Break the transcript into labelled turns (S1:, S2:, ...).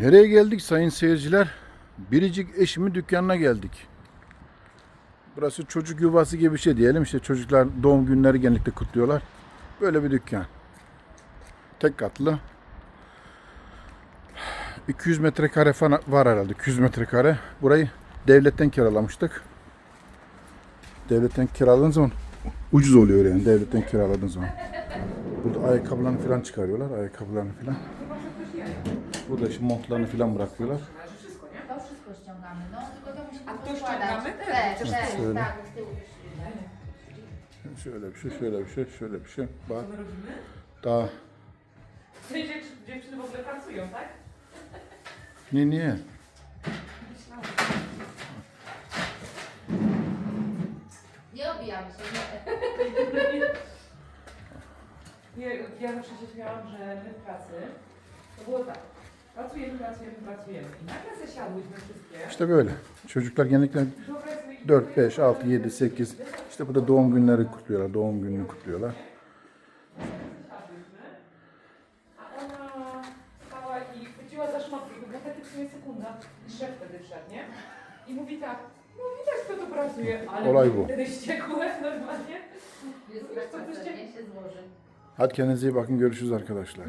S1: Nereye geldik sayın seyirciler? Biricik eşimin dükkanına geldik. Burası çocuk yuvası gibi bir şey diyelim. İşte çocuklar doğum günleri genellikle kutluyorlar. Böyle bir dükkan. Tek katlı. 200 metrekare falan var herhalde. 200 metrekare. Burayı devletten kiralamıştık. Devletten kiraladığın zaman ucuz oluyor yani devletten kiraladığın zaman. Burada ayakkabılarını falan çıkarıyorlar. Ayakkabılarını falan. Burada işte montlarını falan bırakıyorlar.
S2: To wszystko ściągamy, no tylko to musi
S3: A to
S2: podkładać.
S3: ściągamy też?
S2: Te, te,
S1: szöyle.
S2: tak, z tyłu.
S1: Şöyle bir şey, şöyle bir şey, şöyle bir şey. Bak
S3: Co my robimy?
S1: daha.
S3: W sensie, czy dziewczyny w ogóle pracują, tak?
S1: Niye?
S3: Myślałam.
S2: Nie obijamy się, nie.
S3: Nie, ja zawsze się śmiałam, że my w pracy to było tak. Pracujemy, pracujemy. I nagle zasiadłyśmy wszystkie.
S1: İşte böyle. Çocuklar genellikle
S3: Wyobraź sobie,
S1: 4, 5, 6, 7, 8. İşte burada doğum günleri kutluyorlar. Doğum gününü kutluyorlar.
S3: İ mówi tak, no widać kto tu pracuje, ale
S1: Olay bu.
S3: wtedy ściekłe normalnie.
S2: Jest
S3: Wiesz co,
S2: tak,
S3: byście-
S2: nie się złoży.
S1: Hadi kendinize iyi bakın. Görüşürüz arkadaşlar.